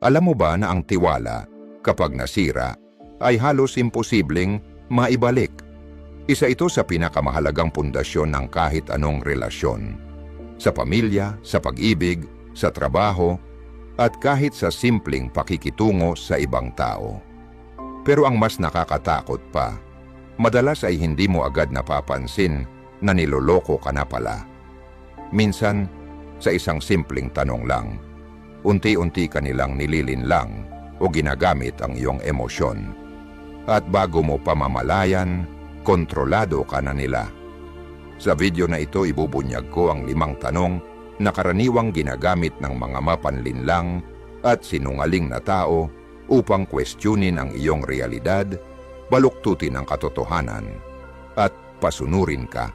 Alam mo ba na ang tiwala, kapag nasira, ay halos imposibleng maibalik? Isa ito sa pinakamahalagang pundasyon ng kahit anong relasyon. Sa pamilya, sa pag-ibig, sa trabaho, at kahit sa simpleng pakikitungo sa ibang tao. Pero ang mas nakakatakot pa, madalas ay hindi mo agad napapansin na niloloko ka na pala. Minsan, sa isang simpleng tanong lang, unti-unti ka nilang nililinlang o ginagamit ang iyong emosyon. At bago mo pamamalayan, kontrolado ka na nila. Sa video na ito ibubunyag ko ang limang tanong na karaniwang ginagamit ng mga mapanlinlang at sinungaling na tao upang questionin ang iyong realidad, baluktutin ang katotohanan, at pasunurin ka.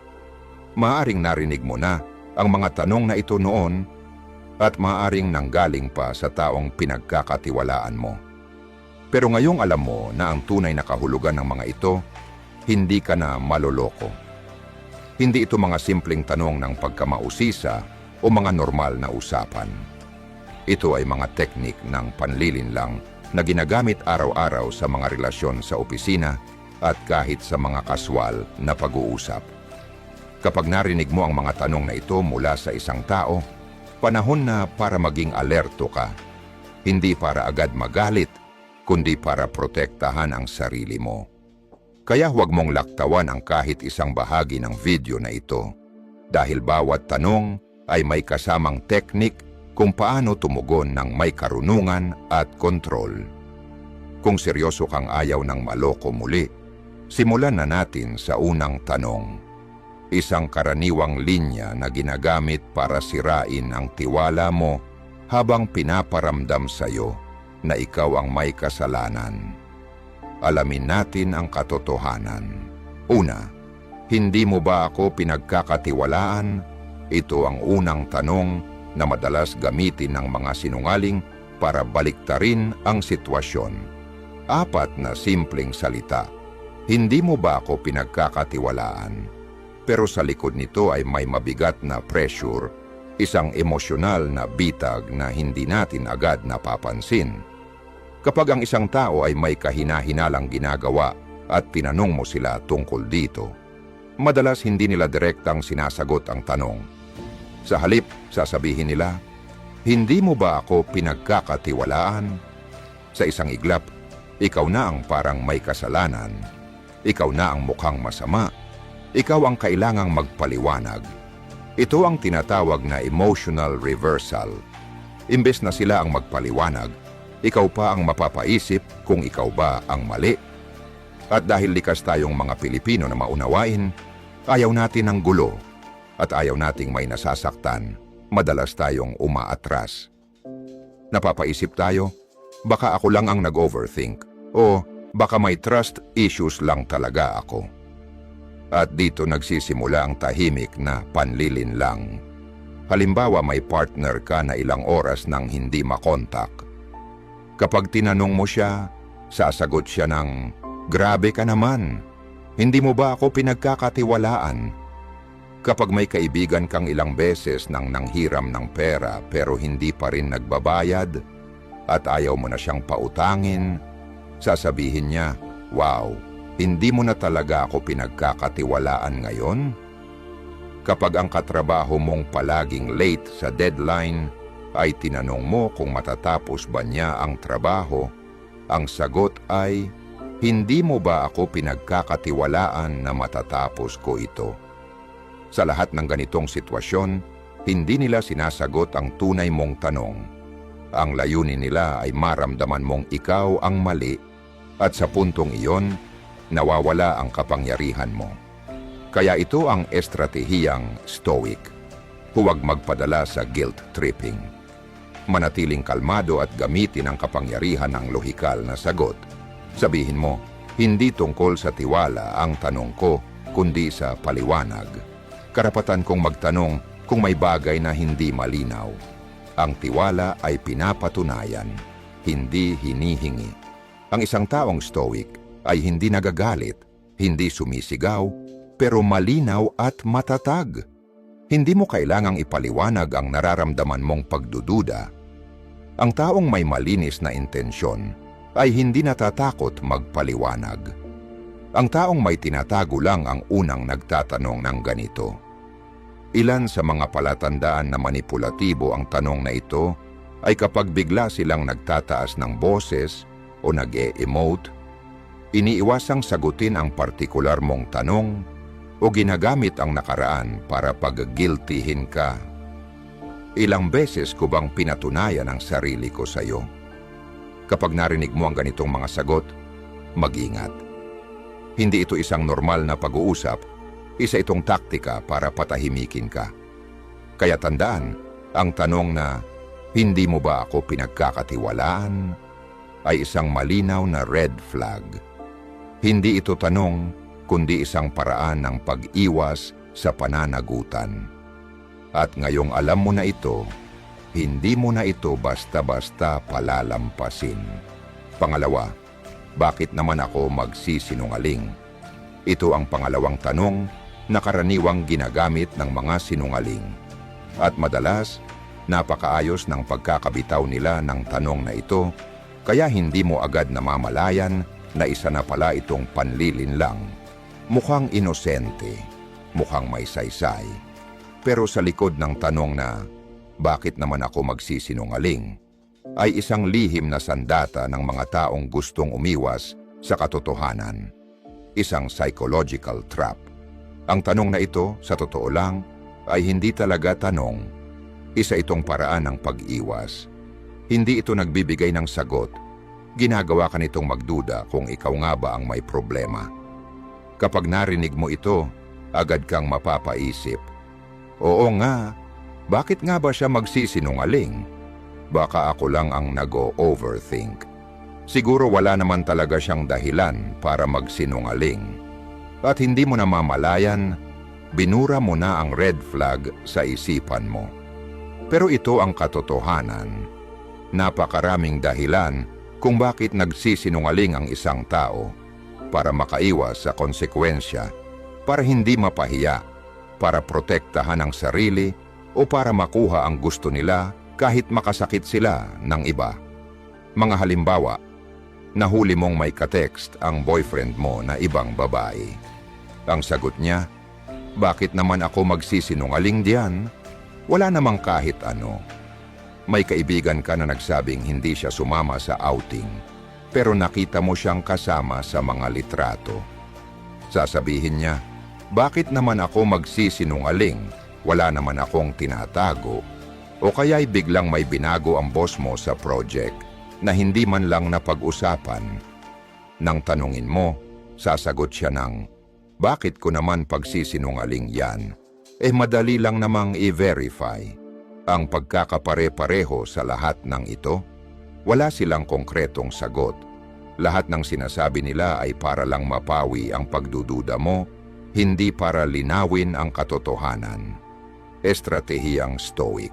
Maaring narinig mo na ang mga tanong na ito noon at maaring nanggaling pa sa taong pinagkakatiwalaan mo. Pero ngayong alam mo na ang tunay na kahulugan ng mga ito, hindi ka na maloloko. Hindi ito mga simpleng tanong ng pagkamausisa o mga normal na usapan. Ito ay mga teknik ng panlilinlang na ginagamit araw-araw sa mga relasyon sa opisina at kahit sa mga kaswal na pag-uusap. Kapag narinig mo ang mga tanong na ito mula sa isang tao, panahon na para maging alerto ka. Hindi para agad magalit, kundi para protektahan ang sarili mo. Kaya huwag mong laktawan ang kahit isang bahagi ng video na ito dahil bawat tanong ay may kasamang teknik kung paano tumugon ng may karunungan at kontrol. Kung seryoso kang ayaw ng maloko muli, simulan na natin sa unang tanong. Isang karaniwang linya na ginagamit para sirain ang tiwala mo habang pinaparamdam sa iyo na ikaw ang may kasalanan. Alamin natin ang katotohanan. Una, hindi mo ba ako pinagkakatiwalaan? Ito ang unang tanong na madalas gamitin ng mga sinungaling para baliktarin ang sitwasyon. Apat na simpleng salita. Hindi mo ba ako pinagkakatiwalaan? Pero sa likod nito ay may mabigat na pressure, isang emosyonal na bitag na hindi natin agad napapansin. Kapag ang isang tao ay may kahina-hinalang ginagawa at tinanong mo sila tungkol dito, madalas hindi nila direktang sinasagot ang tanong. Sa halip, sasabihin nila, Hindi mo ba ako pinagkakatiwalaan? Sa isang iglap, ikaw na ang parang may kasalanan. Ikaw na ang mukhang masama. Ikaw ang kailangang magpaliwanag. Ito ang tinatawag na emotional reversal. Imbes na sila ang magpaliwanag, ikaw pa ang mapapaisip kung ikaw ba ang mali. At dahil likas tayong mga Pilipino na maunawain, ayaw natin ng gulo at ayaw nating may nasasaktan, madalas tayong umaatras. Napapaisip tayo, baka ako lang ang nag-overthink o baka may trust issues lang talaga ako. At dito nagsisimula ang tahimik na panlilin lang. Halimbawa may partner ka na ilang oras nang hindi makontak. Kapag tinanong mo siya, sasagot siya ng, Grabe ka naman, hindi mo ba ako pinagkakatiwalaan? Kapag may kaibigan kang ilang beses nang nanghiram ng pera pero hindi pa rin nagbabayad at ayaw mo na siyang pautangin, sasabihin niya, Wow, hindi mo na talaga ako pinagkakatiwalaan ngayon? Kapag ang katrabaho mong palaging late sa deadline ay tinanong mo kung matatapos ba niya ang trabaho, ang sagot ay, Hindi mo ba ako pinagkakatiwalaan na matatapos ko ito? Sa lahat ng ganitong sitwasyon, hindi nila sinasagot ang tunay mong tanong. Ang layunin nila ay maramdaman mong ikaw ang mali at sa puntong iyon, nawawala ang kapangyarihan mo. Kaya ito ang estratehiyang stoic. Huwag magpadala sa guilt tripping. Manatiling kalmado at gamitin ang kapangyarihan ng lohikal na sagot. Sabihin mo, hindi tungkol sa tiwala ang tanong ko, kundi sa paliwanag. Karapatan kong magtanong kung may bagay na hindi malinaw. Ang tiwala ay pinapatunayan, hindi hinihingi. Ang isang taong stoic ay hindi nagagalit, hindi sumisigaw, pero malinaw at matatag. Hindi mo kailangang ipaliwanag ang nararamdaman mong pagdududa. Ang taong may malinis na intensyon ay hindi natatakot magpaliwanag. Ang taong may tinatago lang ang unang nagtatanong ng ganito. Ilan sa mga palatandaan na manipulatibo ang tanong na ito ay kapag bigla silang nagtataas ng boses o nag-e-emote, iniiwasang sagutin ang partikular mong tanong o ginagamit ang nakaraan para pag-guiltyhin ka. Ilang beses ko bang pinatunayan ang sarili ko sa iyo? Kapag narinig mo ang ganitong mga sagot, mag-ingat. Hindi ito isang normal na pag-uusap, isa itong taktika para patahimikin ka. Kaya tandaan, ang tanong na, hindi mo ba ako pinagkakatiwalaan, ay isang malinaw na red flag. Hindi ito tanong, kundi isang paraan ng pag-iwas sa pananagutan. At ngayong alam mo na ito, hindi mo na ito basta-basta palalampasin. Pangalawa, bakit naman ako magsisinungaling? Ito ang pangalawang tanong na karaniwang ginagamit ng mga sinungaling. At madalas, napakaayos ng pagkakabitaw nila ng tanong na ito, kaya hindi mo agad namamalayan na isa na pala itong panlilin lang. Mukhang inosente, mukhang may saysay. Pero sa likod ng tanong na, bakit naman ako magsisinungaling, ay isang lihim na sandata ng mga taong gustong umiwas sa katotohanan. Isang psychological trap. Ang tanong na ito, sa totoo lang, ay hindi talaga tanong. Isa itong paraan ng pag-iwas. Hindi ito nagbibigay ng sagot. Ginagawa ka nitong magduda kung ikaw nga ba ang may problema. Kapag narinig mo ito, agad kang mapapaisip. Oo nga, bakit nga ba siya magsisinungaling? Baka ako lang ang nag-overthink. Siguro wala naman talaga siyang dahilan para magsinungaling. At hindi mo namamalayan, binura mo na ang red flag sa isipan mo. Pero ito ang katotohanan. Napakaraming dahilan kung bakit nagsisinungaling ang isang tao para makaiwas sa konsekwensya, para hindi mapahiya, para protektahan ang sarili o para makuha ang gusto nila kahit makasakit sila ng iba. Mga halimbawa, nahuli mong may katext ang boyfriend mo na ibang babae. Ang sagot niya, bakit naman ako magsisinungaling diyan? Wala namang kahit ano. May kaibigan ka na nagsabing hindi siya sumama sa outing, pero nakita mo siyang kasama sa mga litrato. Sasabihin niya, bakit naman ako magsisinungaling? Wala naman akong tinatago. O kaya'y biglang may binago ang boss mo sa project na hindi man lang napag-usapan. Nang tanungin mo, sasagot siya ng, bakit ko naman pagsisinungaling yan? Eh madali lang namang i-verify. Ang pagkakapare-pareho sa lahat ng ito, wala silang konkretong sagot. Lahat ng sinasabi nila ay para lang mapawi ang pagdududa mo, hindi para linawin ang katotohanan estratehiyang stoic.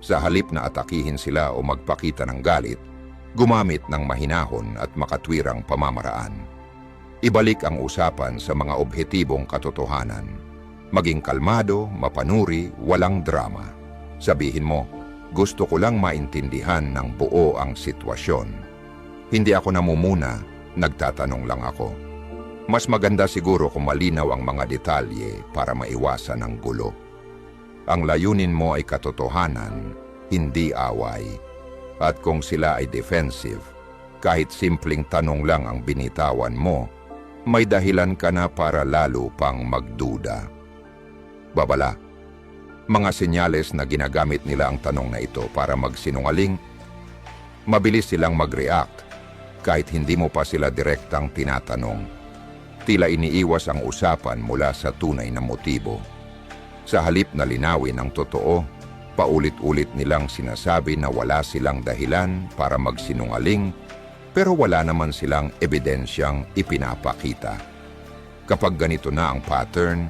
Sa halip na atakihin sila o magpakita ng galit, gumamit ng mahinahon at makatwirang pamamaraan. Ibalik ang usapan sa mga obhetibong katotohanan. Maging kalmado, mapanuri, walang drama. Sabihin mo, gusto ko lang maintindihan ng buo ang sitwasyon. Hindi ako namumuna, nagtatanong lang ako. Mas maganda siguro kung malinaw ang mga detalye para maiwasan ang gulo. Ang layunin mo ay katotohanan, hindi away. At kung sila ay defensive, kahit simpleng tanong lang ang binitawan mo, may dahilan ka na para lalo pang magduda. Babala, mga senyales na ginagamit nila ang tanong na ito para magsinungaling, mabilis silang mag-react kahit hindi mo pa sila direktang tinatanong. Tila iniiwas ang usapan mula sa tunay na motibo. Sa halip na linawin ang totoo, paulit-ulit nilang sinasabi na wala silang dahilan para magsinungaling pero wala naman silang ebidensyang ipinapakita. Kapag ganito na ang pattern,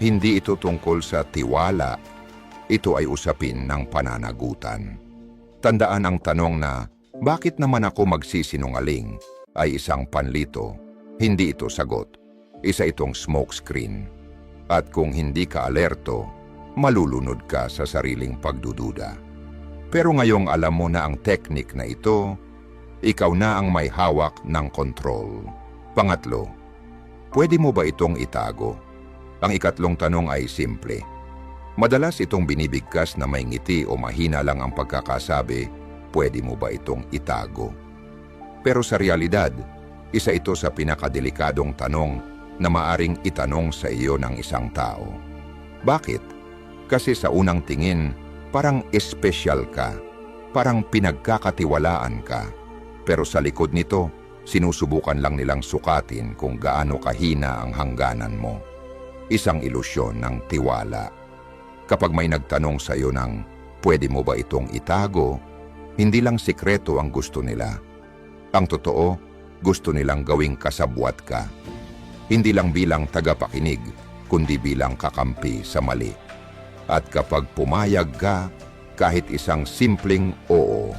hindi ito tungkol sa tiwala, ito ay usapin ng pananagutan. Tandaan ang tanong na, bakit naman ako magsisinungaling, ay isang panlito. Hindi ito sagot. Isa itong smokescreen. At kung hindi ka alerto, malulunod ka sa sariling pagdududa. Pero ngayong alam mo na ang teknik na ito, ikaw na ang may hawak ng control. Pangatlo, pwede mo ba itong itago? Ang ikatlong tanong ay simple. Madalas itong binibigkas na may ngiti o mahina lang ang pagkakasabi, pwede mo ba itong itago? Pero sa realidad, isa ito sa pinakadelikadong tanong na maaring itanong sa iyo ng isang tao. Bakit? Kasi sa unang tingin, parang espesyal ka, parang pinagkakatiwalaan ka. Pero sa likod nito, sinusubukan lang nilang sukatin kung gaano kahina ang hangganan mo. Isang ilusyon ng tiwala. Kapag may nagtanong sa iyo ng, pwede mo ba itong itago, hindi lang sikreto ang gusto nila. Ang totoo, gusto nilang gawing kasabwat ka. Hindi lang bilang tagapakinig, kundi bilang kakampi sa mali. At kapag pumayag ka, kahit isang simpleng oo,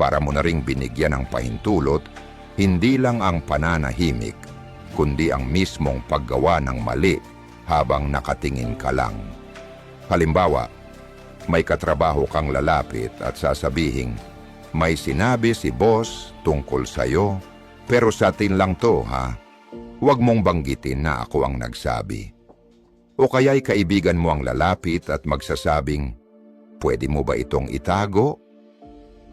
para mo na ring binigyan ng pahintulot, hindi lang ang pananahimik, kundi ang mismong paggawa ng mali habang nakatingin ka lang. Halimbawa, may katrabaho kang lalapit at sasabihing, may sinabi si boss tungkol sa'yo, pero sa atin lang to ha. Huwag mong banggitin na ako ang nagsabi. O kaya'y kaibigan mo ang lalapit at magsasabing, pwede mo ba itong itago?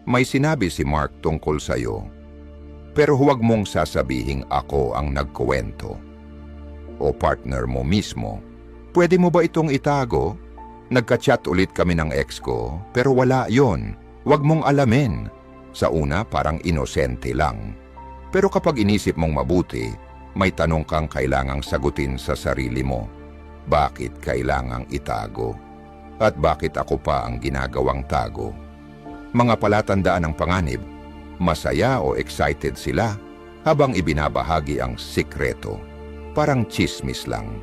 May sinabi si Mark tungkol sa'yo, pero huwag mong sasabihing ako ang nagkuwento. O partner mo mismo, pwede mo ba itong itago? Nagka-chat ulit kami ng ex ko, pero wala yon. Huwag mong alamin. Sa una, parang inosente lang. Pero kapag inisip mong mabuti, may tanong kang kailangang sagutin sa sarili mo. Bakit kailangang itago? At bakit ako pa ang ginagawang tago? Mga palatandaan ng panganib, masaya o excited sila habang ibinabahagi ang sikreto. Parang chismis lang.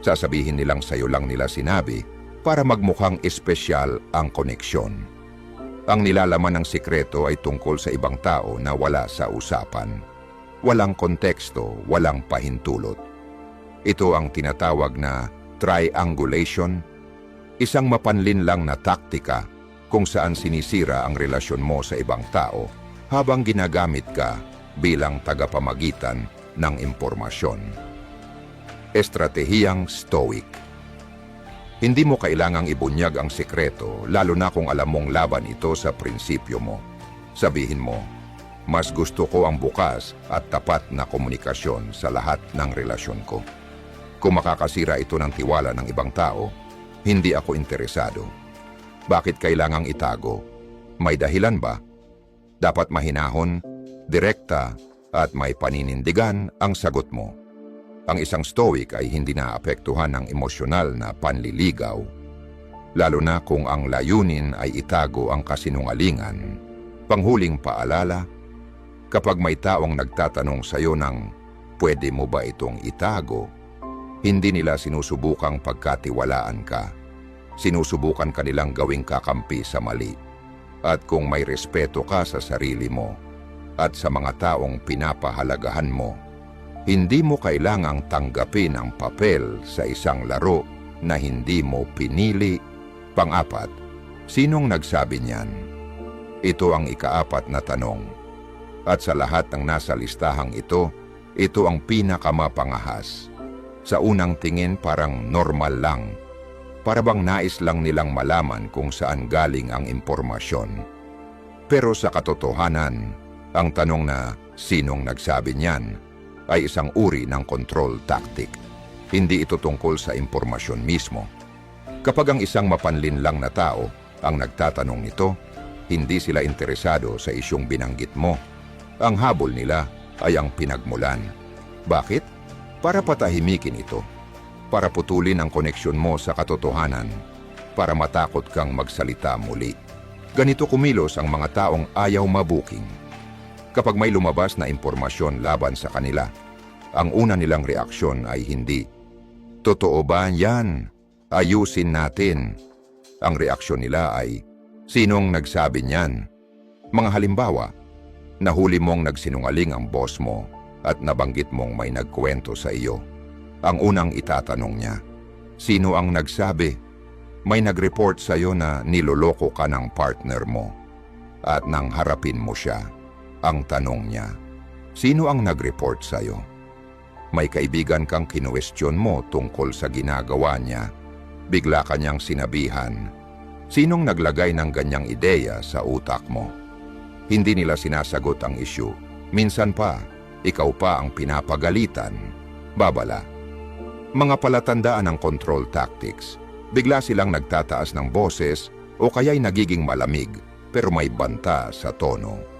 Sasabihin nilang sayo lang nila sinabi para magmukhang espesyal ang koneksyon. Ang nilalaman ng sikreto ay tungkol sa ibang tao na wala sa usapan. Walang konteksto, walang pahintulot. Ito ang tinatawag na triangulation, isang mapanlin lang na taktika kung saan sinisira ang relasyon mo sa ibang tao habang ginagamit ka bilang tagapamagitan ng impormasyon. Estratehiyang Stoic Hindi mo kailangang ibunyag ang sekreto lalo na kung alam mong laban ito sa prinsipyo mo. Sabihin mo, mas gusto ko ang bukas at tapat na komunikasyon sa lahat ng relasyon ko. Kung makakasira ito ng tiwala ng ibang tao, hindi ako interesado. Bakit kailangang itago? May dahilan ba? Dapat mahinahon, direkta, at may paninindigan ang sagot mo. Ang isang stoic ay hindi naapektuhan ng emosyonal na panliligaw, lalo na kung ang layunin ay itago ang kasinungalingan. Panghuling paalala, kapag may taong nagtatanong sa iyo ng pwede mo ba itong itago, hindi nila sinusubukang pagkatiwalaan ka. Sinusubukan kanilang gawing kakampi sa mali. At kung may respeto ka sa sarili mo at sa mga taong pinapahalagahan mo, hindi mo kailangang tanggapin ang papel sa isang laro na hindi mo pinili. Pang-apat, sinong nagsabi niyan? Ito ang ikaapat na tanong. At sa lahat ng nasa listahang ito, ito ang pinakamapangahas. Sa unang tingin parang normal lang. Para bang nais lang nilang malaman kung saan galing ang impormasyon. Pero sa katotohanan, ang tanong na sinong nagsabi niyan ay isang uri ng control tactic. Hindi ito tungkol sa impormasyon mismo. Kapag ang isang mapanlin lang na tao ang nagtatanong nito, hindi sila interesado sa isyong binanggit mo. Ang habol nila ay ang pinagmulan. Bakit? Para patahimikin ito. Para putulin ang koneksyon mo sa katotohanan. Para matakot kang magsalita muli. Ganito kumilos ang mga taong ayaw mabuking Kapag may lumabas na impormasyon laban sa kanila, ang una nilang reaksyon ay hindi, Totoo ba yan? Ayusin natin. Ang reaksyon nila ay, Sinong nagsabi niyan? Mga halimbawa, nahuli mong nagsinungaling ang boss mo at nabanggit mong may nagkwento sa iyo. Ang unang itatanong niya, Sino ang nagsabi? May nag-report sa'yo na niloloko ka ng partner mo. At nang harapin mo siya, ang tanong niya, sino ang nag-report sa'yo? May kaibigan kang kinuwestiyon mo tungkol sa ginagawa niya. Bigla kanyang sinabihan, sinong naglagay ng ganyang ideya sa utak mo? Hindi nila sinasagot ang issue. Minsan pa, ikaw pa ang pinapagalitan. Babala. Mga palatandaan ng control tactics. Bigla silang nagtataas ng boses o kaya'y nagiging malamig pero may banta sa tono.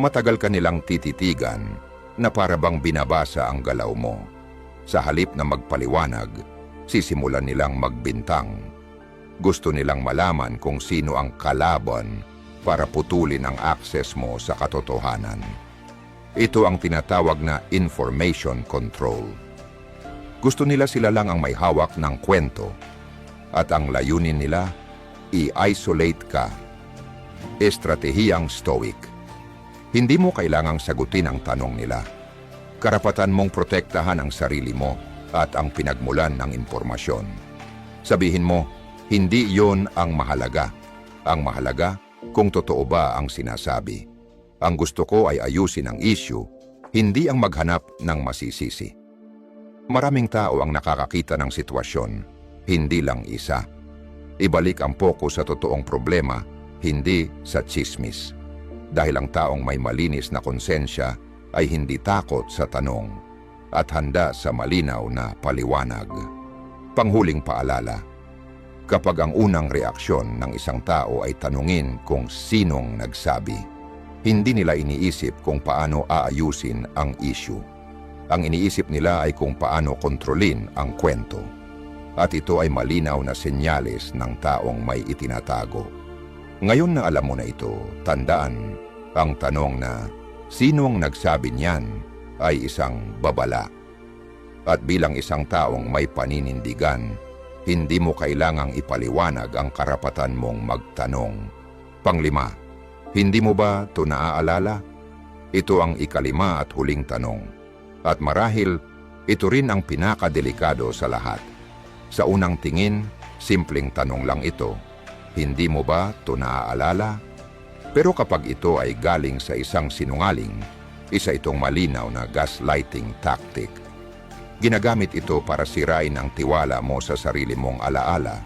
Matagal ka nilang tititigan na para bang binabasa ang galaw mo. Sa halip na magpaliwanag, sisimulan nilang magbintang. Gusto nilang malaman kung sino ang kalaban para putulin ang access mo sa katotohanan. Ito ang tinatawag na information control. Gusto nila sila lang ang may hawak ng kwento at ang layunin nila, i-isolate ka. Estratehiyang stoic. Hindi mo kailangang sagutin ang tanong nila. Karapatan mong protektahan ang sarili mo at ang pinagmulan ng impormasyon. Sabihin mo, hindi yon ang mahalaga. Ang mahalaga kung totoo ba ang sinasabi. Ang gusto ko ay ayusin ang issue, hindi ang maghanap ng masisisi. Maraming tao ang nakakakita ng sitwasyon, hindi lang isa. Ibalik ang focus sa totoong problema, hindi sa chismis. Dahil ang taong may malinis na konsensya ay hindi takot sa tanong at handa sa malinaw na paliwanag. Panghuling paalala, kapag ang unang reaksyon ng isang tao ay tanungin kung sinong nagsabi, hindi nila iniisip kung paano aayusin ang issue. Ang iniisip nila ay kung paano kontrolin ang kwento. At ito ay malinaw na senyales ng taong may itinatago. Ngayon na alam mo na ito, tandaan ang tanong na sinong nagsabi niyan ay isang babala. At bilang isang taong may paninindigan, hindi mo kailangang ipaliwanag ang karapatan mong magtanong. Panglima, hindi mo ba ito naaalala? Ito ang ikalima at huling tanong. At marahil, ito rin ang pinakadelikado sa lahat. Sa unang tingin, simpleng tanong lang ito. Hindi mo ba ito naaalala? Pero kapag ito ay galing sa isang sinungaling, isa itong malinaw na gaslighting tactic. Ginagamit ito para sirain ang tiwala mo sa sarili mong alaala.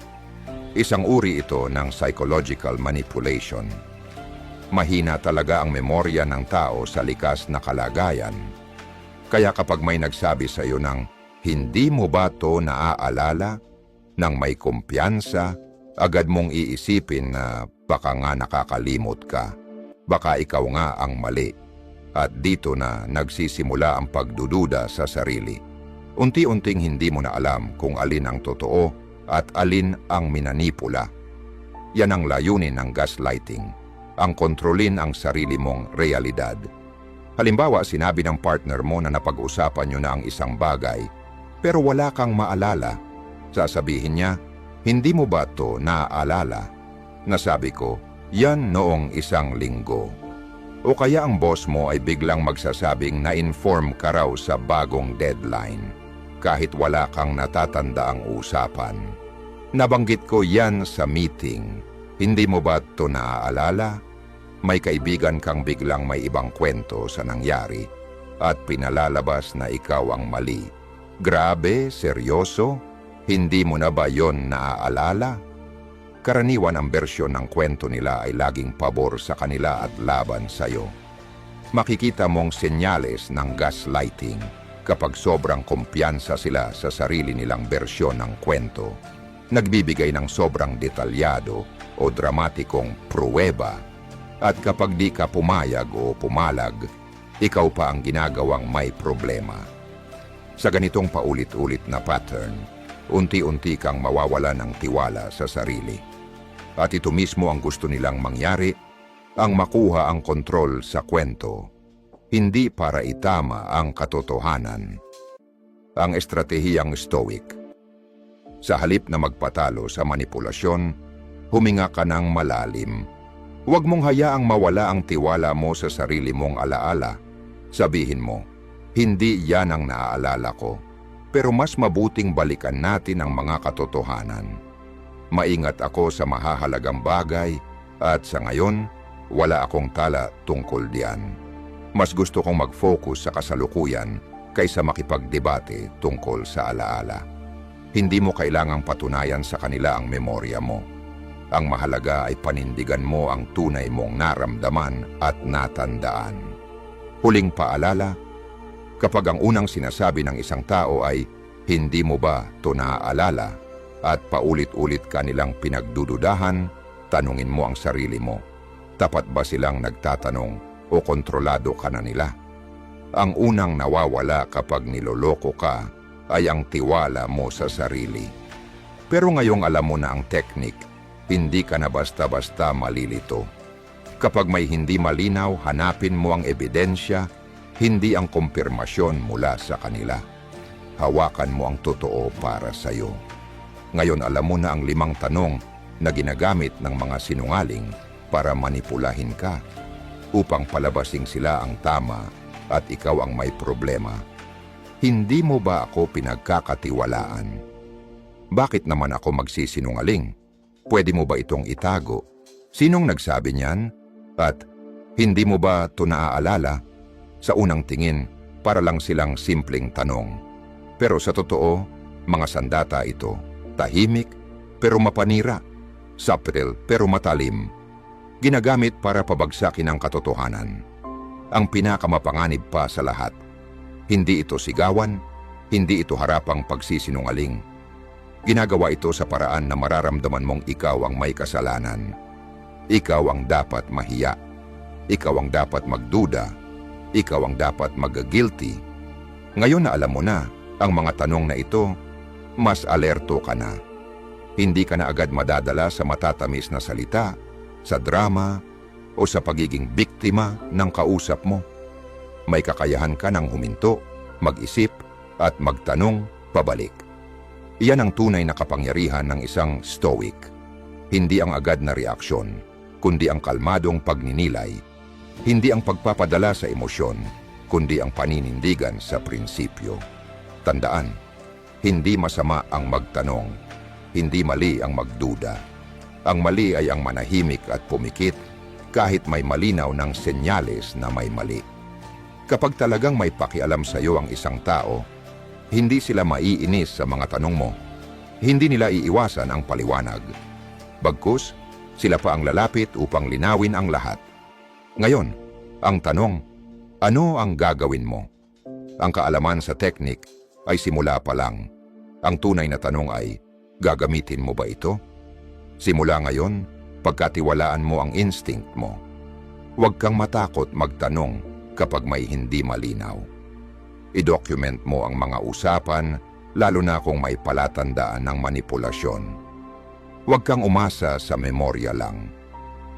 Isang uri ito ng psychological manipulation. Mahina talaga ang memorya ng tao sa likas na kalagayan. Kaya kapag may nagsabi sa iyo ng hindi mo ba to naaalala? Nang may kumpiyansa, agad mong iisipin na baka nga nakakalimot ka. Baka ikaw nga ang mali. At dito na nagsisimula ang pagdududa sa sarili. Unti-unting hindi mo na alam kung alin ang totoo at alin ang minanipula. Yan ang layunin ng gaslighting, ang kontrolin ang sarili mong realidad. Halimbawa, sinabi ng partner mo na napag-usapan nyo na ang isang bagay pero wala kang maalala. Sasabihin niya, hindi mo ba to naaalala? Nasabi ko, yan noong isang linggo. O kaya ang boss mo ay biglang magsasabing na-inform ka raw sa bagong deadline kahit wala kang natatanda ang usapan. Nabanggit ko yan sa meeting. Hindi mo ba to naaalala? May kaibigan kang biglang may ibang kwento sa nangyari at pinalalabas na ikaw ang mali Grabe, seryoso? Hindi mo na ba yon naaalala? Karaniwan ang bersyon ng kwento nila ay laging pabor sa kanila at laban sa'yo. Makikita mong senyales ng gaslighting kapag sobrang kumpiyansa sila sa sarili nilang bersyon ng kwento. Nagbibigay ng sobrang detalyado o dramatikong pruweba at kapag di ka pumayag o pumalag, ikaw pa ang ginagawang may problema. Sa ganitong paulit-ulit na pattern, unti-unti kang mawawala ng tiwala sa sarili. At ito mismo ang gusto nilang mangyari, ang makuha ang kontrol sa kwento, hindi para itama ang katotohanan. Ang estratehiyang stoic. Sa halip na magpatalo sa manipulasyon, huminga ka ng malalim. Huwag mong hayaang mawala ang tiwala mo sa sarili mong alaala. Sabihin mo, hindi yan ang naaalala ko, pero mas mabuting balikan natin ang mga katotohanan. Maingat ako sa mahahalagang bagay at sa ngayon, wala akong tala tungkol diyan. Mas gusto kong mag-focus sa kasalukuyan kaysa makipagdebate tungkol sa alaala. Hindi mo kailangang patunayan sa kanila ang memorya mo. Ang mahalaga ay panindigan mo ang tunay mong naramdaman at natandaan. Huling paalala, kapag ang unang sinasabi ng isang tao ay, hindi mo ba to naaalala? At paulit-ulit ka nilang pinagdududahan, tanungin mo ang sarili mo. Tapat ba silang nagtatanong o kontrolado ka na nila? Ang unang nawawala kapag niloloko ka ay ang tiwala mo sa sarili. Pero ngayong alam mo na ang teknik, hindi ka na basta-basta malilito. Kapag may hindi malinaw, hanapin mo ang ebidensya, hindi ang kumpirmasyon mula sa kanila. Hawakan mo ang totoo para sa iyo. Ngayon alam mo na ang limang tanong na ginagamit ng mga sinungaling para manipulahin ka upang palabasing sila ang tama at ikaw ang may problema. Hindi mo ba ako pinagkakatiwalaan? Bakit naman ako magsisinungaling? Pwede mo ba itong itago? Sinong nagsabi niyan? At hindi mo ba ito naaalala? Sa unang tingin, para lang silang simpleng tanong. Pero sa totoo, mga sandata ito, tahimik pero mapanira, subtle pero matalim. Ginagamit para pabagsakin ang katotohanan. Ang pinakamapanganib pa sa lahat, hindi ito sigawan, hindi ito harapang pagsisinungaling. Ginagawa ito sa paraan na mararamdaman mong ikaw ang may kasalanan. Ikaw ang dapat mahiya. Ikaw ang dapat magduda. Ikaw ang dapat mag-guilty. Ngayon na alam mo na ang mga tanong na ito, mas alerto ka na. Hindi ka na agad madadala sa matatamis na salita, sa drama, o sa pagiging biktima ng kausap mo. May kakayahan ka ng huminto, mag-isip, at magtanong pabalik. Iyan ang tunay na kapangyarihan ng isang stoic. Hindi ang agad na reaksyon, kundi ang kalmadong pagninilay. Hindi ang pagpapadala sa emosyon, kundi ang paninindigan sa prinsipyo. Tandaan, hindi masama ang magtanong, hindi mali ang magduda. Ang mali ay ang manahimik at pumikit kahit may malinaw ng senyales na may mali. Kapag talagang may pakialam sa iyo ang isang tao, hindi sila maiinis sa mga tanong mo. Hindi nila iiwasan ang paliwanag. Bagkus, sila pa ang lalapit upang linawin ang lahat. Ngayon, ang tanong, ano ang gagawin mo? Ang kaalaman sa teknik ay simula pa lang. Ang tunay na tanong ay, gagamitin mo ba ito? Simula ngayon, pagkatiwalaan mo ang instinct mo. Huwag kang matakot magtanong kapag may hindi malinaw. I-document mo ang mga usapan, lalo na kung may palatandaan ng manipulasyon. Huwag kang umasa sa memorya lang.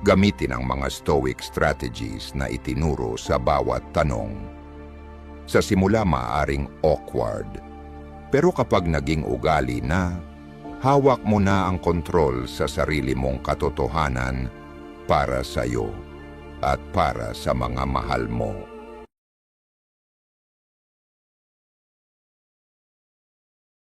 Gamitin ang mga stoic strategies na itinuro sa bawat tanong. Sa simula maaring awkward, pero kapag naging ugali na, hawak mo na ang kontrol sa sarili mong katotohanan para sa iyo at para sa mga mahal mo.